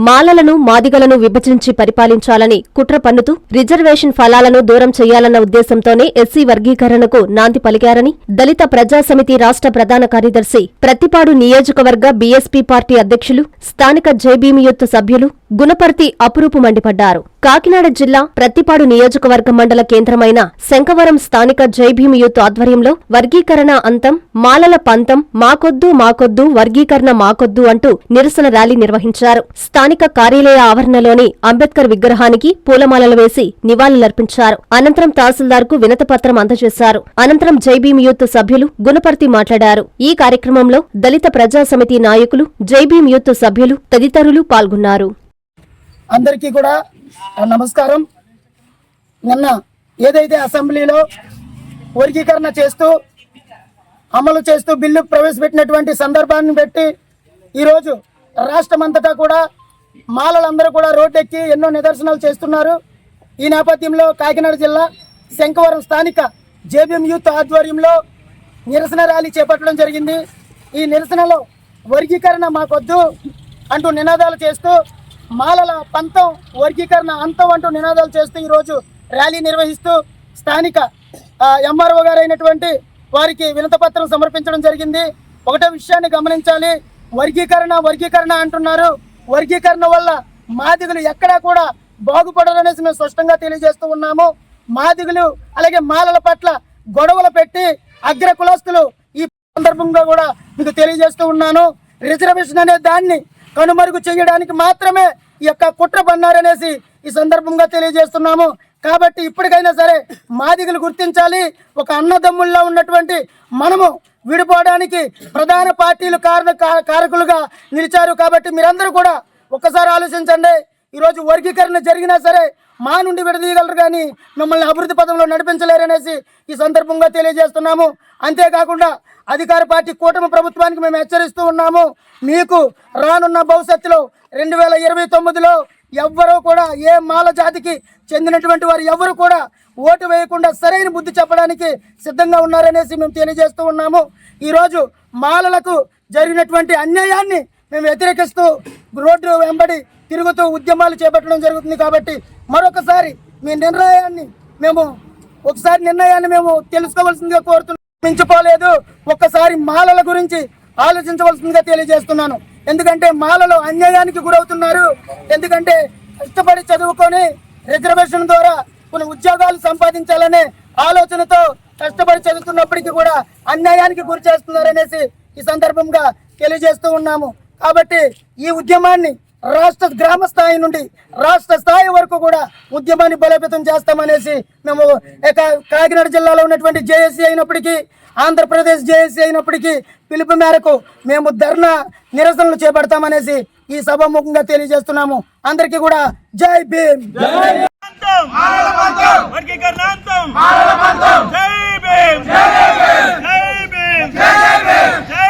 మాలలను మాదిగలను విభజించి పరిపాలించాలని కుట్ర పన్నుతూ రిజర్వేషన్ ఫలాలను దూరం చేయాలన్న ఉద్దేశంతోనే ఎస్సీ వర్గీకరణకు నాంది పలికారని దళిత ప్రజా సమితి రాష్ట్ర ప్రధాన కార్యదర్శి ప్రతిపాడు నియోజకవర్గ బీఎస్పీ పార్టీ అధ్యక్షులు స్థానిక జేబీఎం యూత్ సభ్యులు గుణపర్తి అపురూపు మండిపడ్డారు. కాకినాడ జిల్లా ప్రత్తిపాడు నియోజకవర్గ మండల కేంద్రమైన శంకవరం స్థానిక జైభీమ్ యూత్ ఆధ్వర్యంలో వర్గీకరణ అంతం మాలల పంతం మాకొద్దు మాకొద్దు వర్గీకరణ మాకొద్దు అంటూ నిరసన ర్యాలీ నిర్వహించారు. స్థానిక కార్యాలయ ఆవరణలోని అంబేద్కర్ విగ్రహానికి పూలమాలలు వేసి నివాళులర్పించారు. అనంతరం తహసీల్దార్కు వినతపత్రం అందజేశారు. అనంతరం జైభీమ్ యూత్ సభ్యులు గుణపర్తి మాట్లాడారు. ఈ కార్యక్రమంలో దళిత ప్రజా సమితి నాయకులు జైభీమ్ యూత్ సభ్యులు తదితరులు పాల్గొన్నారు. అందరికీ కూడా నమస్కారం. నిన్న ఏదైతే అసెంబ్లీలో వర్గీకరణ చేస్తూ అమలు చేస్తూ బిల్లు ప్రవేశపెట్టినటువంటి సందర్భాన్ని బట్టి ఈరోజు రాష్ట్రమంతటా కూడా మాలలందరూ కూడా రోడ్డెక్కి ఎన్నో నిదర్శనాలు చేస్తున్నారు. ఈ నేపథ్యంలో కాకినాడ జిల్లా శంకవరం స్థానిక జేబీఎం యూత్ ఆధ్వర్యంలో నిరసన ర్యాలీ చేపట్టడం జరిగింది. ఈ నిరసనలో వర్గీకరణ మాకొద్దు అంటూ నినాదాలు చేస్తూ మాలల పంతం వర్గీకరణ అంతం అంటూ నినాదాలు చేస్తూ ఈరోజు ర్యాలీ నిర్వహిస్తూ స్థానిక ఎంఆర్ఓ గారైనటువంటి వారికి వినతపత్రం సమర్పించడం జరిగింది. ఒకటే విషయాన్ని గమనించాలి. వర్గీకరణ వర్గీకరణ అంటున్నారు. వర్గీకరణ వల్ల మాదిగులు ఎక్కడా కూడా బాగుపడరనేసి మేము స్పష్టంగా తెలియజేస్తూ ఉన్నాము. మాదిగులు అలాగే మాలల పట్ల గొడవలు పెట్టి అగ్ర కులస్తులు ఈ సందర్భంగా కూడా మీకు తెలియజేస్తూ ఉన్నాను. రిజర్వేషన్ అనే దాన్ని కనుమరుగు చేయడానికి మాత్రమే ఈ యొక్క కుట్ర పన్నారనేసి ఈ సందర్భంగా తెలియజేస్తున్నాము. కాబట్టి ఇప్పటికైనా సరే మాదిగలు గుర్తించాలి. ఒక అన్నదమ్ముల్లో ఉన్నటువంటి మనము విడిపోవడానికి ప్రధాన పార్టీలు కారణ కా- కారకులుగా నిలిచారు కాబట్టి మీరందరూ కూడా ఒక్కసారి ఆలోచించండి. ఈరోజు వర్గీకరణ జరిగినా సరే మా నుండి విడదీయగలరు కానీ మిమ్మల్ని అభివృద్ధి పదంలో నడిపించలేరనేసి ఈ సందర్భంగా తెలియజేస్తున్నాము. అంతేకాకుండా అధికార పార్టీ కూటమి ప్రభుత్వానికి మేము హెచ్చరిస్తూ ఉన్నాము. మీకు రానున్న భవిష్యత్తులో రెండు వేల ఇరవై తొమ్మిదిలో ఎవ్వరూ కూడా ఏ మాల జాతికి చెందినటువంటి వారు ఎవరు కూడా ఓటు వేయకుండా సరైన బుద్ధి చెప్పడానికి సిద్ధంగా ఉన్నారనేసి మేము తెలియజేస్తూ ఉన్నాము. ఈరోజు మాలలకు జరిగినటువంటి అన్యాయాన్ని మేము వ్యతిరేకిస్తూ రోడ్డు వెంబడి తిరుగుతూ ఉద్యమాలు చేపట్టడం జరుగుతుంది కాబట్టి మరొకసారి మీ నిర్ణయాన్ని మేము ఒకసారి నిర్ణయాన్ని మేము తెలుసుకోవాల్సిందిగా కోరుతున్నాం. మించిపోలేదు. ఒక్కసారి మాలల గురించి ఆలోచించవలసిందిగా తెలియజేస్తున్నాను. ఎందుకంటే మాలలు అన్యాయానికి గురవుతున్నారు. ఎందుకంటే కష్టపడి చదువుకొని రిజర్వేషన్ ద్వారా కొన్ని ఉద్యోగాలు సంపాదించాలనే ఆలోచనతో కష్టపడి చదువుతున్నప్పటికీ కూడా అన్యాయానికి గురి చేస్తున్నారనేసి ఈ సందర్భంగా తెలియజేస్తూ ఉన్నాము. కాబట్టి ఈ ఉద్యమాన్ని రాష్ట్ర గ్రామ స్థాయి నుండి రాష్ట్ర స్థాయి వరకు కూడా ఉద్యమాన్ని బలోపేతం చేస్తామనేసి మేము కాకినాడ జిల్లాలో ఉన్నటువంటి జేఏసీ అయినప్పటికీ ఆంధ్రప్రదేశ్ జేఏసీ అయినప్పటికీ పిలుపు మేరకు మేము ధర్నా నిరసనలు చేపడతామనేసి ఈ సభాముఖంగా తెలియజేస్తున్నాము. అందరికీ కూడా జై భీమ్. జై భీమ్. జై భీమ్. జై భీమ్.